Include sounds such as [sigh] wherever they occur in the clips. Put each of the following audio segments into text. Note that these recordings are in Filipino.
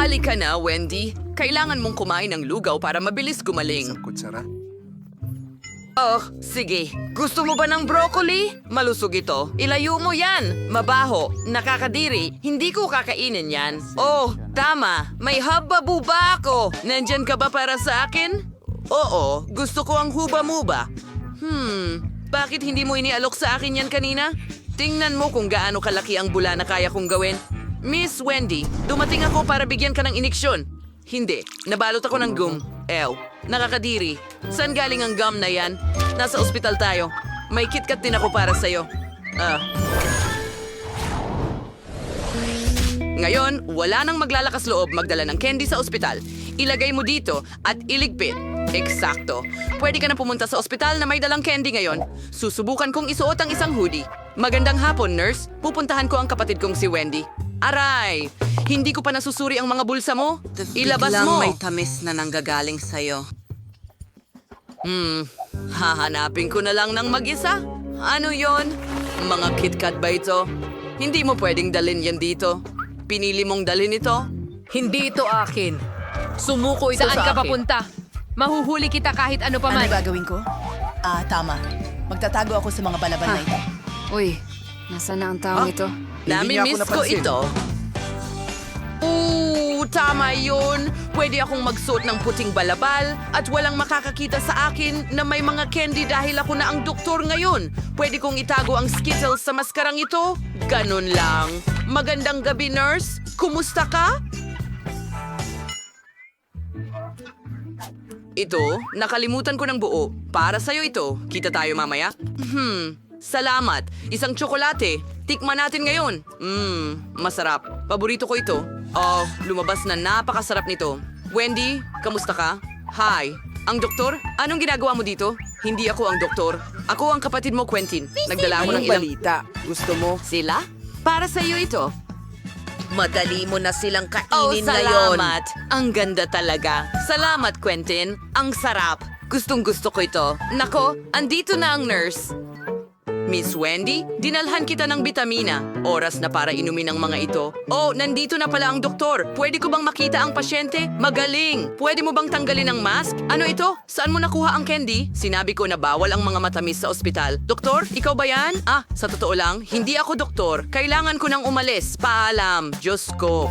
Halika na, Wendy. Kailangan mong kumain ng lugaw para mabilis gumaling. Isang kutsara. Oh, sige. Gusto mo ba ng broccoli? Malusog ito. Ilayo mo yan. Mabaho. Nakakadiri. Hindi ko kakainin yan. Oh, tama. May haba-buba ako. Nandyan ka ba para sa akin? Oo, gusto ko ang huba-muba. Hmm, bakit hindi mo inialok sa akin yan kanina? Tingnan mo kung gaano kalaki ang bula na kaya kong gawin. Miss Wendy, dumating ako para bigyan ka ng iniksyon. Hindi, nabalot ako ng gum. Ew, nakakadiri. Saan galing ang gum na yan? Nasa ospital tayo. May KitKat din ako para sa'yo. Ah. Ngayon, wala nang maglalakas loob magdala ng candy sa ospital. Ilagay mo dito at iligpit. Eksakto. Pwede ka na pumunta sa ospital na may dalang candy ngayon. Susubukan kong isuot ang isang hoodie. Magandang hapon, nurse. Pupuntahan ko ang kapatid kong si Wendy. Aray! Hindi ko pa nasusuri ang mga bulsa mo. Ilabas Biglang mo. may tamis na nanggagaling sa'yo. Hmm, hahanapin ko na lang ng mag-isa. Ano yon? Mga KitKat ba ito? Hindi mo pwedeng dalin yan dito. Pinili mong dalin ito? Hindi ito akin. Sumuko ito Saan sa ka akin. papunta? Mahuhuli kita kahit ano pa Ano man. gagawin ko? Ah, tama. Magtatago ako sa mga balaban na ito. Uy, nasa na ang taong ito? Nami-miss ko ito. Oo, tama yun. Pwede akong magsuot ng puting balabal at walang makakakita sa akin na may mga candy dahil ako na ang doktor ngayon. Pwede kong itago ang Skittles sa maskarang ito? Ganun lang. Magandang gabi, nurse. Kumusta ka? Ito, nakalimutan ko ng buo. Para sa'yo ito. Kita tayo mamaya. Hmm, salamat. Isang tsokolate. Tikman natin ngayon. Mmm, masarap. Paborito ko ito. Oh, lumabas na napakasarap nito. Wendy, kamusta ka? Hi. Ang doktor? Anong ginagawa mo dito? Hindi ako ang doktor. Ako ang kapatid mo, Quentin. Nagdala ako ng ilang... balita? Gusto mo? Sila? Para sa'yo ito. Madali mo na silang Oh, kainin ngayon. salamat. Ang ganda talaga. Salamat, Quentin. Ang sarap. Gustong gusto ko ito. Nako, andito na ang nurse. Miss Wendy, dinalhan kita ng bitamina. Oras na para inumin ang mga ito. Oh, nandito na pala ang doktor. Pwede ko bang makita ang pasyente? Magaling! Pwede mo bang tanggalin ang mask? Ano ito? Saan mo nakuha ang candy? Sinabi ko na bawal ang mga matamis sa ospital. Doktor, ikaw ba yan? Ah, sa totoo lang, hindi ako doktor. Kailangan ko nang umalis. Paalam. Diyos ko.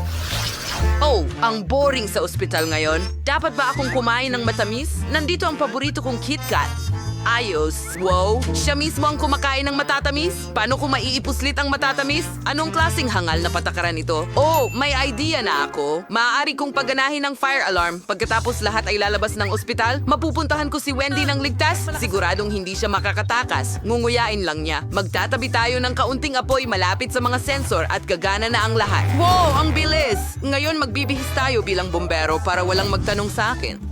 Oh, ang boring sa ospital ngayon. Dapat ba akong kumain ng matamis? Nandito ang paborito kong KitKat. Ayos. Wow, siya mismo ang kumakain ng matatamis? Paano ko maiipuslit ang matatamis? Anong klasing hangal na patakaran ito? Oh, may idea na ako. Maaari kong paganahin ng fire alarm. Pagkatapos lahat ay lalabas ng ospital, mapupuntahan ko si Wendy ng ligtas. Siguradong hindi siya makakatakas. Ngunguyain lang niya. Magtatabi tayo ng kaunting apoy malapit sa mga sensor at gagana na ang lahat. Wow, ang bilis! Ngayon magbibihis tayo bilang bombero para walang magtanong sa akin.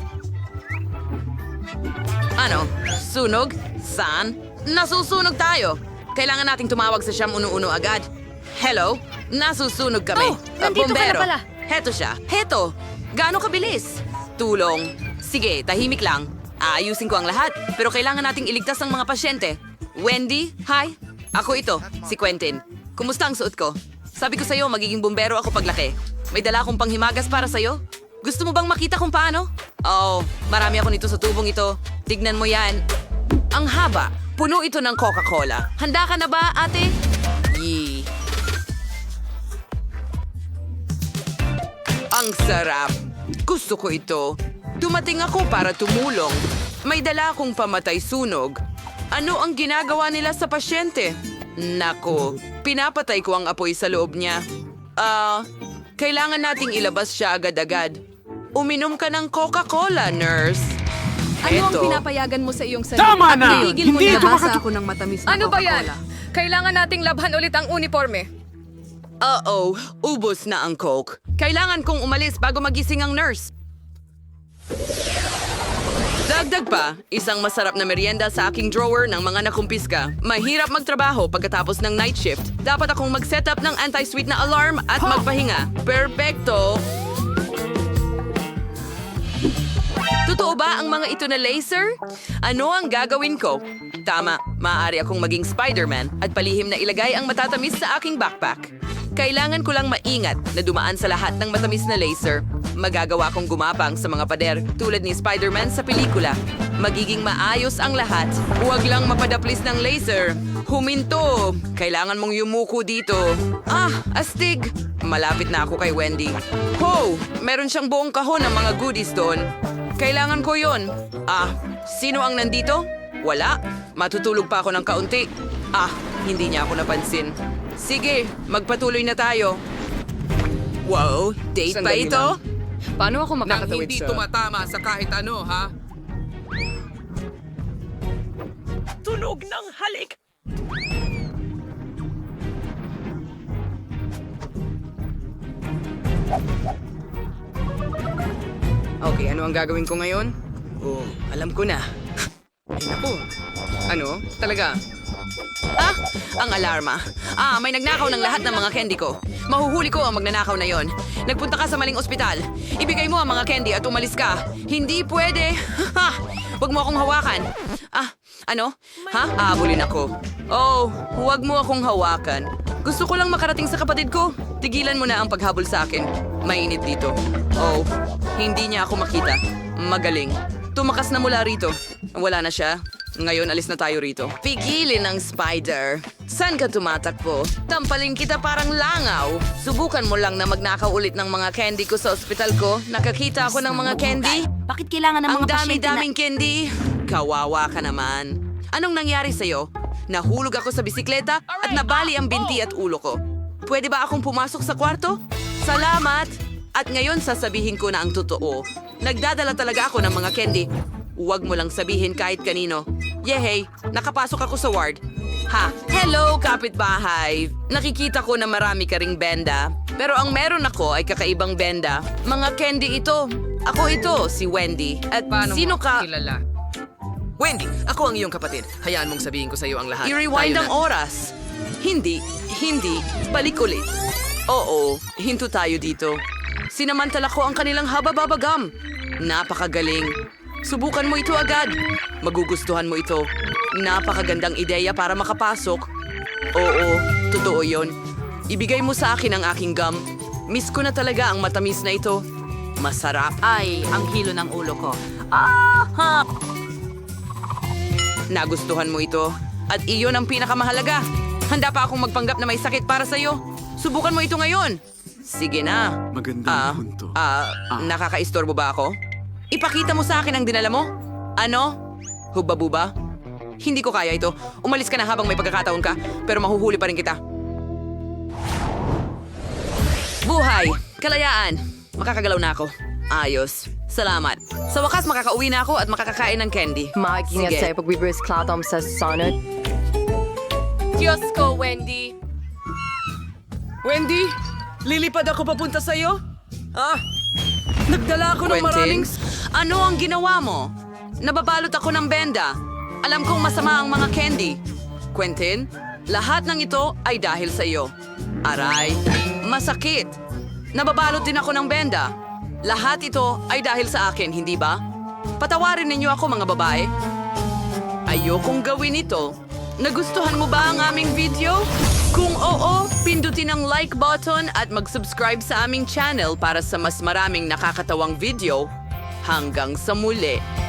Ano? Sunog? Saan? Nasusunog tayo. Kailangan nating tumawag sa siyam uno-uno agad. Hello? Nasusunog kami. Oh, nandito ka na pala. Heto siya. Heto. Gaano kabilis? Tulong. Sige, tahimik lang. Aayusin ko ang lahat. Pero kailangan nating iligtas ang mga pasyente. Wendy, hi. Ako ito, si Quentin. Kumusta ang suot ko? Sabi ko sa'yo, magiging bumbero ako paglaki. May dala akong panghimagas para sa'yo. Gusto mo bang makita kung paano? Oh, marami ako nito sa tubong ito. Tignan mo yan. Ang haba. Puno ito ng Coca-Cola. Handa ka na ba, ate? Yee. Ang sarap. Gusto ko ito. Dumating ako para tumulong. May dala akong pamatay sunog. Ano ang ginagawa nila sa pasyente? Nako, pinapatay ko ang apoy sa loob niya. Ah, kailangan nating ilabas siya agad-agad. Uminom ka ng Coca-Cola, nurse. Ano ang Eto. pinapayagan mo sa iyong sarili? Tama At na! mo Hindi na. ito ako ng matamis na Ano ba yan? Coca-Cola. Kailangan nating labhan ulit ang uniforme. Uh-oh, ubos na ang Coke. Kailangan kong umalis bago magising ang nurse. Dagdag pa, isang masarap na merienda sa aking drawer ng mga nakumpiska. Mahirap magtrabaho pagkatapos ng night shift. Dapat akong mag-setup ng anti-sweet na alarm at magpahinga. Perfecto! Totoo ba ang mga ito na laser? Ano ang gagawin ko? Tama, maaari akong maging Spider-Man at palihim na ilagay ang matatamis sa aking backpack. Kailangan ko lang maingat na dumaan sa lahat ng matamis na laser. Magagawa kong gumapang sa mga pader tulad ni Spider-Man sa pelikula. Magiging maayos ang lahat. Huwag lang mapadaplis ng laser. Huminto! Kailangan mong yumuko dito. Ah, astig! Malapit na ako kay Wendy. Ho! Meron siyang buong kahon ng mga goodies doon. Kailangan ko yon. Ah, sino ang nandito? Wala. Matutulog pa ako ng kaunti. Ah, hindi niya ako napansin. Sige, magpatuloy na tayo. Wow, date pa ito? Paano ako Nang makakatawid hindi sa... tumatama sa kahit ano, ha? Tunog ng halik! Okay, ano ang gagawin ko ngayon? Oh, alam ko na. Ay, naku. Ano? Talaga? Ah, ang alarma. Ah, may nagnakaw ng lahat ng mga candy ko. Mahuhuli ko ang magnanakaw na yon. Nagpunta ka sa maling ospital. Ibigay mo ang mga candy at umalis ka. Hindi pwede. [laughs] Ha! Huwag mo akong hawakan. Ah, ano? Ha? Aabulin ako. Oh, huwag mo akong hawakan. Gusto ko lang makarating sa kapatid ko. Tigilan mo na ang paghabol sa akin. Mainit dito. Oh, hindi niya ako makita. Magaling. Tumakas na mula rito. Wala na siya. Ngayon, alis na tayo rito. Pigilin ang spider. Saan ka tumatakbo? Tampaling kita parang langaw. Subukan mo lang na magnakaw ulit ng mga candy ko sa ospital ko. Nakakita ako ng mga candy. Bakit kailangan ng Ang mga pasyente na... dami-daming candy. Kawawa ka naman. Anong nangyari sa'yo? Nahulog ako sa bisikleta at nabali ang binti at ulo ko. Pwede ba akong pumasok sa kwarto? Salamat! At ngayon sasabihin ko na ang totoo. Nagdadala talaga ako ng mga candy. Huwag mo lang sabihin kahit kanino. Yehey, nakapasok ako sa ward. Ha, hello kapitbahay! Nakikita ko na marami ka ring benda. Pero ang meron ako ay kakaibang benda. Mga candy ito. Ako ito, si Wendy. At Paano sino ka? kilala? Wendy, ako ang iyong kapatid. Hayaan mong sabihin ko sa iyo ang lahat. I-rewind ang na. oras. Hindi, hindi, balik ulit. Oo, hinto tayo dito. Sinamantala ko ang kanilang habababagam. Napakagaling. Subukan mo ito agad. Magugustuhan mo ito. Napakagandang ideya para makapasok. Oo, totoo yon. Ibigay mo sa akin ang aking gum. Miss ko na talaga ang matamis na ito. Masarap. Ay, ang hilo ng ulo ko. Ah! Ha! Nagustuhan mo ito. At iyon ang pinakamahalaga. Handa pa akong magpanggap na may sakit para sa'yo. Subukan mo ito ngayon. Sige na. Magandang Ah, punto. Ah, nakakaistorbo ba ako? Ipakita mo sa akin ang dinala mo. Ano? Hubba-buba? Hindi ko kaya ito. Umalis ka na habang may pagkakataon ka, pero mahuhuli pa rin kita. Buhay! Kalayaan! Makakagalaw na ako. Ayos. Salamat. Sa wakas, makakauwi na ako at makakakain ng candy. Makikingat Sige. sa'yo pag sa sonod. Diyos ko, Wendy. Wendy, lilipad ako papunta sa iyo? Ah, nagdala ako ng Quentin, maraming... ano ang ginawa mo? Nababalot ako ng benda. Alam kong masama ang mga candy. Quentin, lahat ng ito ay dahil sa iyo. Aray, masakit. Nababalot din ako ng benda. Lahat ito ay dahil sa akin, hindi ba? Patawarin ninyo ako mga babae. Ayokong gawin ito. Nagustuhan mo ba ang aming video? Kung oo, pindutin ang like button at mag-subscribe sa aming channel para sa mas maraming nakakatawang video. Hanggang sa muli.